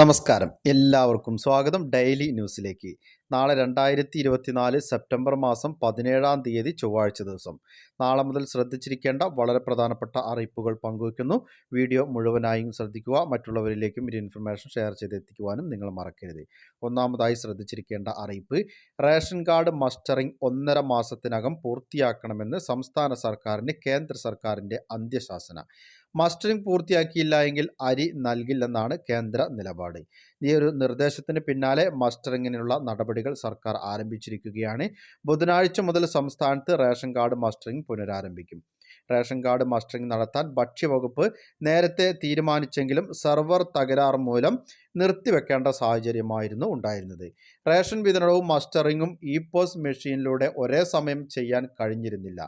നമസ്കാരം. എല്ലാവർക്കും സ്വാഗതം. ഡെയിലി ന്യൂസിലേക്ക്. നാളെ രണ്ടായിരത്തി ഇരുപത്തിനാല് സെപ്റ്റംബർ മാസം പതിനേഴാം തീയതി ചൊവ്വാഴ്ച ദിവസം. നാളെ മുതൽ ശ്രദ്ധിച്ചിരിക്കേണ്ട വളരെ പ്രധാനപ്പെട്ട അറിയിപ്പുകൾ പങ്കുവയ്ക്കുന്നു. വീഡിയോ മുഴുവനായും ശ്രദ്ധിക്കുക. മറ്റുള്ളവരിലേക്കും ഈ ഇൻഫർമേഷൻ ഷെയർ ചെയ്തെത്തിക്കുവാനും നിങ്ങൾ മറക്കരുത്. ഒന്നാമതായി ശ്രദ്ധിച്ചിരിക്കേണ്ട അറിയിപ്പ്. റേഷൻ കാർഡ് മസ്റ്ററിംഗ് ഒന്നര മാസത്തിനകം പൂർത്തിയാക്കണമെന്ന് സംസ്ഥാന സർക്കാരിന് കേന്ദ്ര സർക്കാരിന്റെ അന്ത്യശാസന. മസ്റ്ററിംഗ് പൂർത്തിയാക്കിയില്ല എങ്കിൽ അരി നൽകില്ലെന്നാണ് കേന്ദ്ര നിലപാട്. ഈ ഒരു നിർദ്ദേശത്തിന് പിന്നാലെ മസ്റ്ററിങ്ങിനുള്ള നടപടികൾ സർക്കാർ ആരംഭിച്ചിരിക്കുകയാണ്. ബുധനാഴ്ച മുതൽ സംസ്ഥാനത്ത് റേഷൻ കാർഡ് മസ്റ്ററിംഗ് പുനരാരംഭിക്കും. റേഷൻ കാർഡ് മസ്റ്ററിംഗ് നടത്താൻ ഭക്ഷ്യവകുപ്പ് നേരത്തെ തീരുമാനിച്ചെങ്കിലും സെർവർ തകരാർ മൂലം നിർത്തിവെക്കേണ്ട സാഹചര്യമായിരുന്നു ഉണ്ടായിരുന്നത്. റേഷൻ വിതരണവും മസ്റ്ററിങ്ങും ഇ പോസ് മെഷീനിലൂടെ ഒരേ സമയം ചെയ്യാൻ കഴിഞ്ഞിരുന്നില്ല.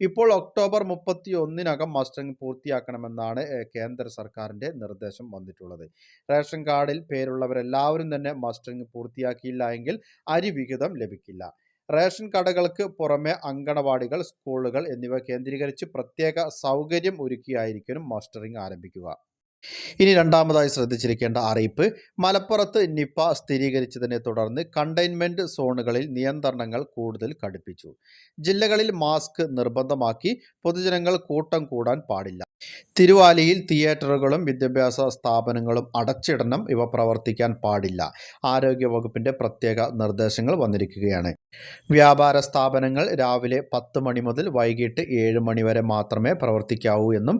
ഇപ്പോൾ ഒക്ടോബർ മുപ്പത്തി ഒന്നിനകം മസ്റ്ററിംഗ് പൂർത്തിയാക്കണമെന്നാണ് കേന്ദ്ര സർക്കാരിന്റെ നിർദ്ദേശം വന്നിട്ടുള്ളത്. റേഷൻ കാർഡിൽ പേരുള്ളവരെല്ലാവരും തന്നെ മസ്റ്ററിംഗ് പൂർത്തിയാക്കിയില്ല എങ്കിൽ അരി വിഹിതം ലഭിക്കില്ല. റേഷൻ കടകൾക്ക് പുറമെ അങ്കണവാടികൾ സ്കൂളുകൾ എന്നിവ കേന്ദ്രീകരിച്ച് പ്രത്യേക സൗകര്യം ഒരുക്കിയായിരിക്കും മസ്റ്ററിംഗ് ആരംഭിക്കുക. ഇനി രണ്ടാമതായി ശ്രദ്ധിച്ചിരിക്കേണ്ട അറിയിപ്പ് മലപ്പുറത്ത് നിപ്പ സ്ഥിരീകരിച്ചതിനെ തുടർന്ന് കണ്ടെയ്ൻമെന്റ് സോണുകളിൽ നിയന്ത്രണങ്ങൾ കൂടുതൽ കടുപ്പിച്ചു. ജില്ലകളിൽ മാസ്ക് നിർബന്ധമാക്കി പൊതുജനങ്ങൾ കൂട്ടം കൂടാൻ പാടില്ല. തിരുവാലിയിൽ തിയേറ്ററുകളും വിദ്യാഭ്യാസ സ്ഥാപനങ്ങളും അടച്ചിടണം ഇവ പ്രവർത്തിക്കാൻ പാടില്ല. ആരോഗ്യ വകുപ്പിന്റെ പ്രത്യേക നിർദ്ദേശങ്ങൾ വന്നിരിക്കുകയാണ്. വ്യാപാര സ്ഥാപനങ്ങൾ രാവിലെ പത്ത് മണി മുതൽ വൈകിട്ട് ഏഴ് മണി വരെ മാത്രമേ പ്രവർത്തിക്കാവൂ എന്നും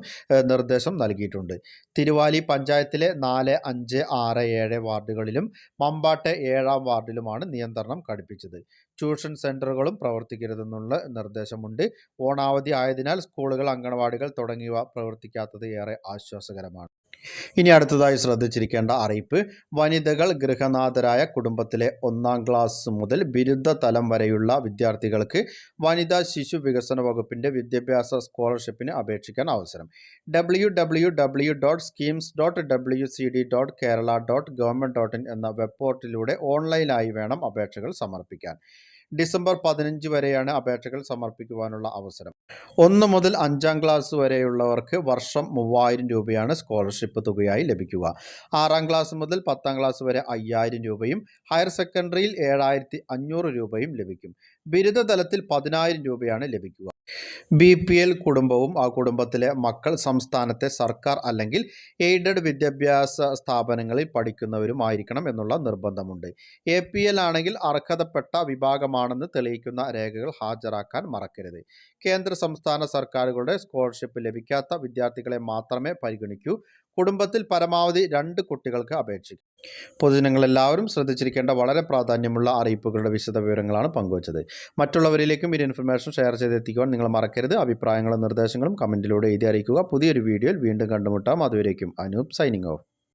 നിർദ്ദേശം നൽകിയിട്ടുണ്ട്. തിരുവാലി പഞ്ചായത്തിലെ നാല് അഞ്ച് ആറ് ഏഴ് വാർഡുകളിലും മമ്പാട്ടെ ഏഴാം വാർഡിലുമാണ് നിയന്ത്രണം കടുപ്പിച്ചത് ട്യൂഷൻ സെന്ററുകളും പ്രവർത്തിക്കരുതെന്നുള്ള നിർദ്ദേശമുണ്ട്. ഓണാവധി ആയതിനാൽ സ്കൂളുകൾ അങ്കണവാടികൾ തുടങ്ങിയവ പ്രവർത്തിക്കാത്തത് ഏറെ ആശ്വാസകരമാണ്. ഇനി അടുത്തതായി ശ്രദ്ധിച്ചിരിക്കേണ്ട അറിയിപ്പ്. വനിതകൾ ഗൃഹനാഥരായ കുടുംബത്തിലെ ഒന്നാം ക്ലാസ് മുതൽ ബിരുദ തലം വരെയുള്ള വിദ്യാർത്ഥികൾക്ക് വനിതാ ശിശു വികസന വകുപ്പിന്റെ വിദ്യാഭ്യാസ സ്കോളർഷിപ്പിന് അപേക്ഷിക്കാൻ അവസരം. W W W dot schemes dot W C D dot Kerala dot government dot in എന്ന വെബ് പോർട്ടലിലൂടെ ഓൺലൈനായി വേണം അപേക്ഷകൾ സമർപ്പിക്കാൻ ഡിസംബർ പതിനഞ്ച് വരെയാണ് അപേക്ഷകൾ സമർപ്പിക്കുവാനുള്ള അവസരം. ഒന്ന് മുതൽ അഞ്ചാം ക്ലാസ് വരെയുള്ളവർക്ക് വർഷം മൂവായിരം രൂപയാണ് സ്കോളർഷിപ്പ് തുകയായി ലഭിക്കുക. ആറാം ക്ലാസ് മുതൽ പത്താം ക്ലാസ് വരെ അയ്യായിരം രൂപയും ഹയർ സെക്കൻഡറിയിൽ ഏഴായിരത്തി രൂപയും ലഭിക്കും. ബിരുദതലത്തിൽ പതിനായിരം രൂപയാണ് ലഭിക്കുക. ബി പി എൽ കുടുംബവും ആ കുടുംബത്തിലെ മക്കൾ സംസ്ഥാനത്തെ സർക്കാർ അല്ലെങ്കിൽ എയ്ഡഡ് വിദ്യാഭ്യാസ സ്ഥാപനങ്ങളിൽ പഠിക്കുന്നവരും ആയിരിക്കണം എന്നുള്ള നിർബന്ധമുണ്ട്. എ പി എൽ ആണെങ്കിൽ അർഹതപ്പെട്ട വിഭാഗമാണെന്ന് തെളിയിക്കുന്ന രേഖകൾ ഹാജരാക്കാൻ മറക്കരുത്. കേന്ദ്ര സംസ്ഥാന സർക്കാരുകളുടെ സ്കോളർഷിപ്പ് ലഭിക്കാത്ത വിദ്യാർത്ഥികളെ മാത്രമേ പരിഗണിക്കൂ. കുടുംബത്തിൽ പരമാവധി രണ്ട് കുട്ടികൾക്ക് അപേക്ഷിക്കും. പൊതുജനങ്ങളെല്ലാവരും ശ്രദ്ധിച്ചിരിക്കേണ്ട വളരെ പ്രാധാന്യമുള്ള അറിയിപ്പുകളുടെ വിശദ വിവരങ്ങളാണ് പങ്കുവച്ചത്. മറ്റുള്ളവരിലേക്കും ഈ ഇൻഫർമേഷൻ ഷെയർ ചെയ്തെത്തിക്കുവാൻ നിങ്ങൾ മറക്കരുത്. അഭിപ്രായങ്ങളും നിർദ്ദേശങ്ങളും കമന്റിലൂടെ എഴുതി അറിയിക്കുക. പുതിയൊരു വീഡിയോയിൽ വീണ്ടും കണ്ടുമുട്ടാം. അതുവരേക്കും അനൂപ് സൈനിങ് ഓഫ്.